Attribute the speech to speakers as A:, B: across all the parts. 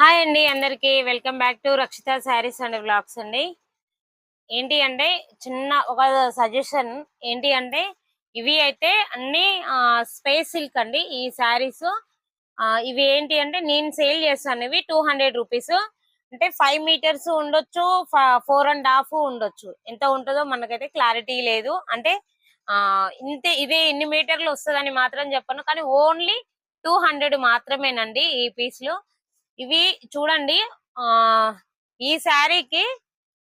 A: Hi అండి అందరికి. Welcome back to Rakshita saris and blogs అండి. ఏంటి అంటే చిన్న ఒక సజెషన్. ఏంటి అంటే ఇవి అయితే అన్ని స్పేస్ సిల్క్ అండి ఈ శారీస్. ఇవి ఏంటి అంటే నేను సేల్ చేస్తాను ఇవి టూ హండ్రెడ్ రూపీస్. అంటే ఫైవ్ మీటర్స్ ఉండొచ్చు ఫోర్ అండ్ హాఫ్ ఉండొచ్చు. ఎంత ఉంటుందో మనకైతే క్లారిటీ లేదు. అంటే ఆ ఇంతే ఇదే ఇన్ని మీటర్లు వస్తుందని మాత్రం చెప్పను. కానీ ఓన్లీ టూ హండ్రెడ్ మాత్రమేనండి ఈ పీస్లో. ఇవి చూడండి ఆ ఈ శారీకి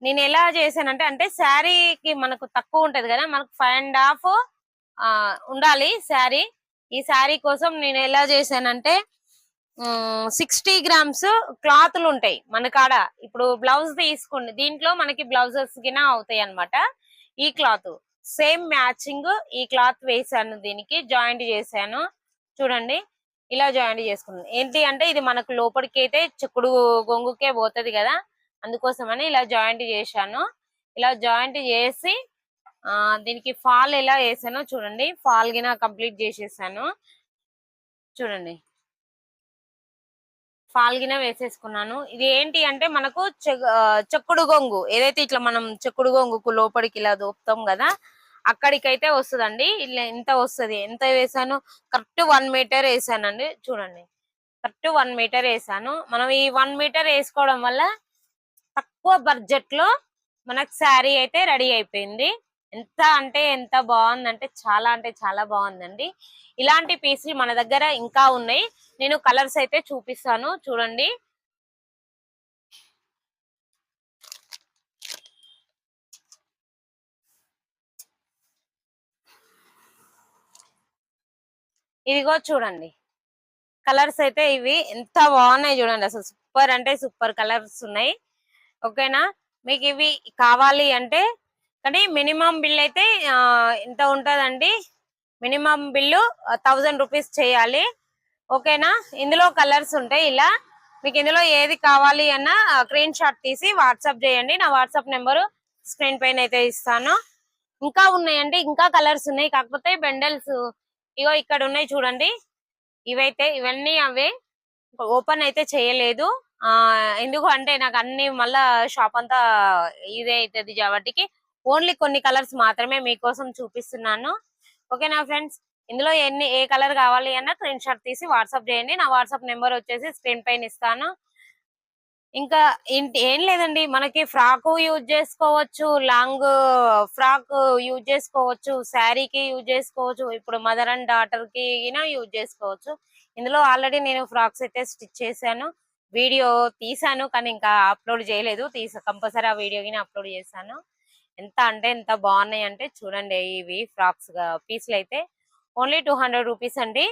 A: నేను ఎలా చేశానంటే అంటే శారీకి మనకు తక్కువ ఉంటది కదా మనకు ఫైవ్ అండ్ హాఫ్ ఉండాలి శారీ. ఈ శారీ కోసం నేను ఎలా చేశానంటే సిక్స్టీ గ్రామ్స్ క్లాత్లు ఉంటాయి మన కాడ. ఇప్పుడు బ్లౌజ్ తీసుకోండి దీంట్లో మనకి బ్లౌజెస్ కినా అవుతాయి అనమాట ఈ క్లాత్. సేమ్ మ్యాచింగ్ ఈ క్లాత్ వేసాను దీనికి జాయింట్ చేశాను. చూడండి ఇలా జాయింట్ చేసుకున్నాను ఏంటి అంటే ఇది మనకు లోపలికి అయితే చిక్కుడు గొంగుకే పోతుంది కదా అందుకోసమని ఇలా జాయింట్ చేశాను. ఇలా జాయింట్ చేసి ఆ దీనికి ఫాల్ ఎలా వేసానో చూడండి. ఫాల్ గిన కంప్లీట్ చేసేసాను. చూడండి. ఫాల్ గిన వేసేసుకున్నాను. ఇది ఏంటి అంటే మనకు చెక్కుడు గొంగు ఏదైతే ఇట్లా మనం చెక్కుడు గొంగుకు లోపలికి ఇలా దోపుతాం కదా అక్కడికైతే వస్తుందండి. ఇలా ఎంత వస్తుంది? ఎంత వేసాను కరెక్ట్ వన్ మీటర్ వేసానండి. చూడండి. కరెక్ట్ వన్ మీటర్ వేసాను. మనం ఈ వన్ మీటర్ వేసుకోవడం వల్ల తక్కువ బడ్జెట్లో మనకు శారీ అయితే రెడీ అయిపోయింది. ఎంత అంటే ఎంత బాగుందంటే చాలా అంటే చాలా బాగుందండి. ఇలాంటి పీసులు మన దగ్గర ఇంకా ఉన్నాయి. నేను కలర్స్ అయితే చూపిస్తాను. చూడండి. ఇదిగో చూడండి. కలర్స్ అయితే ఇవి ఎంత బాగున్నాయి చూడండి. అసలు సూపర్ అంటే సూపర్ కలర్స్ ఉన్నాయి. ఓకేనా మీకు ఇవి కావాలి అంటే కానీ మినిమం బిల్ అయితే ఎంత ఉంటుందండి? మినిమం బిల్లు థౌజండ్ రూపీస్ చేయాలి. ఓకేనా ఇందులో కలర్స్ ఉంటాయి ఇలా. మీకు ఇందులో ఏది కావాలి అన్న స్క్రీన్ షాట్ తీసి వాట్సాప్ చేయండి. నా వాట్సాప్ నెంబరు స్క్రీన్ పైన అయితే ఇస్తాను. ఇంకా ఉన్నాయండి. ఇంకా కలర్స్ ఉన్నాయి. కాకపోతే బెండల్స్ ఇగో ఇక్కడ ఉన్నాయి చూడండి. ఇవైతే ఇవన్నీ అవే. ఓపెన్ అయితే చేయలేదు. ఆ ఎందుకు అంటే నాకు అన్ని మళ్ళా షాప్ అంతా ఇదే అవుతుంది కాబట్టికి ఓన్లీ కొన్ని కలర్స్ మాత్రమే మీకోసం చూపిస్తున్నాను. ఓకేనా ఫ్రెండ్స్? ఇందులో ఎన్ని ఏ కలర్ కావాలి అన్న స్క్రీన్ షాట్ తీసి వాట్సాప్ చేయండి. నా వాట్సాప్ నెంబర్ వచ్చేసి స్క్రీన్ పైన ఇస్తాను. ఇంకా ఏం లేదండి. మనకి ఫ్రాక్ యూజ్ చేసుకోవచ్చు లాంగ్ ఫ్రాక్ యూజ్ చేసుకోవచ్చు శారీకి యూజ్ చేసుకోవచ్చు ఇప్పుడు మదర్ అండ్ డాటర్కి యూజ్ చేసుకోవచ్చు. ఇందులో ఆల్రెడీ నేను ఫ్రాక్స్ అయితే స్టిచ్ చేశాను. వీడియో తీసాను కానీ ఇంకా అప్లోడ్ చేయలేదు. తీసా కంపల్సరీ ఆ వీడియో అప్లోడ్ చేశాను. ఎంత అంటే ఎంత బాగున్నాయి అంటే చూడండి ఇవి ఫ్రాక్స్ పీసులు అయితే ఓన్లీ టూ హండ్రెడ్ రూపీస్ అండి.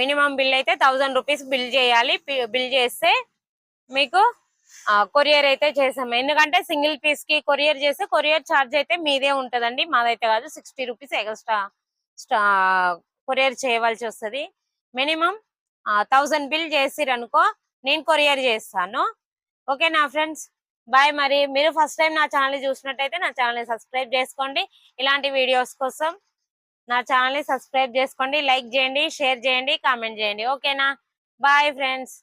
A: మినిమం బిల్ అయితే థౌజండ్ రూపీస్ బిల్ చేయాలి. బిల్ చేస్తే మీకు కొరియర్ అయితే చేసాము. ఎందుకంటే సింగిల్ పీస్కి కొరియర్ చేస్తే కొరియర్ ఛార్జ్ అయితే మీదే ఉంటదండి. మాదైతే కాదు సిక్స్టీ రూపీస్ ఎక్స్ట్రా కొరియర్ చేయవలసి వస్తుంది. మినిమం థౌజండ్ బిల్ చేసిరనుకో నేను కొరియర్ చేస్తాను. ఓకే నా ఫ్రెండ్స్? బాయ్ మరి. మీరు ఫస్ట్ టైం నా ఛానల్ చూసినట్టయితే నా ఛానల్ సబ్స్క్రైబ్ చేసుకోండి. ఇలాంటి వీడియోస్ కోసం నా ఛానల్ సబ్స్క్రైబ్ చేసుకోండి. లైక్ చేయండి షేర్ చేయండి కామెంట్ చేయండి. ఓకేనా? Bye friends.